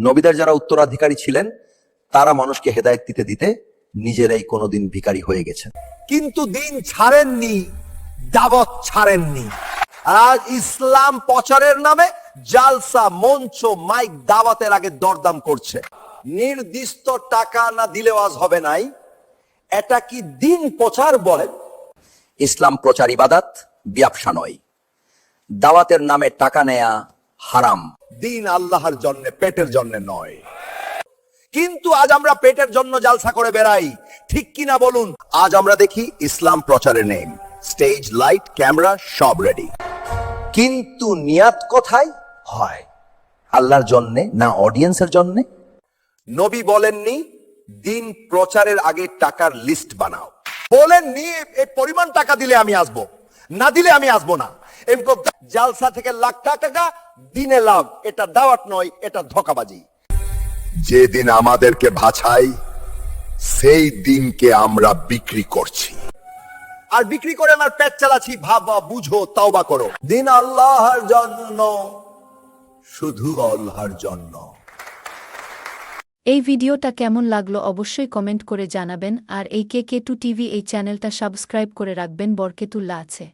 নবীদের যারা উত্তরাধিকারী ছিলেন তারা মানুষকে হেদায়েত দিতে দিতে নিজেরাই কোনোদিন ভিখারি হয়ে গেছেন। কিন্তু দিন ছাড়েননি দাবত ছাড়েননি। আজ ইসলাম প্রচারের নামে জালসা মঞ্চ মাইক দাওয়াতের আগে দরদাম করছে। নির্দিষ্ট টাকা না দিলেও আজ হবে নাই। এটা কি দিন প্রচার বলে? ইসলাম প্রচার ইবাদাত ব্যবসা নয়। দাওয়াতের নামে টাকা নেয়া হারাম। দিন আল্লাহর জন্য, পেটের জন্য নয়। কিন্তু আজ আমরা পেটের জন্য জালসা করে বেড়াই। ঠিক কিনা বলুন? আজ আমরা দেখি ইসলাম প্রচারে নেই। স্টেজ, লাইট, ক্যামেরা, সব রেডি। কিন্তু নিয়াত কোথায় হয়? আল্লাহর জন্যে না অডিয়েন্সের জন্যে? নবী বলেননি, দিন প্রচারের আগে টাকার লিস্ট বানাও। বলেননি এই পরিমাণ টাকা দিলে আমি আসব, না দিলে আমি আসব না। এরকম জালসা থেকে লাখ টাকা দিনে লাভ। এটা দাওয়াত নয় এটা ধোকাবাজি। যেদিন আমাদেরকে ভাছাই সেই দিনকে আমরা বিক্রি করছি। আর বিক্রি করে আমার পেট চালাচ্ছি ভাবা বুঝো তাওবা করো। দিন আল্লাহর জন্য শুধু আল্লাহর জন্য। এই ভিডিওটা কেমন লাগল অবশ্যই কমেন্ট করে জানাবেন আর এই কে কে টু টিভি এই চ্যানেলটা সাবস্ক্রাইব করে রাখবেন বরকেতুল্লা আছে।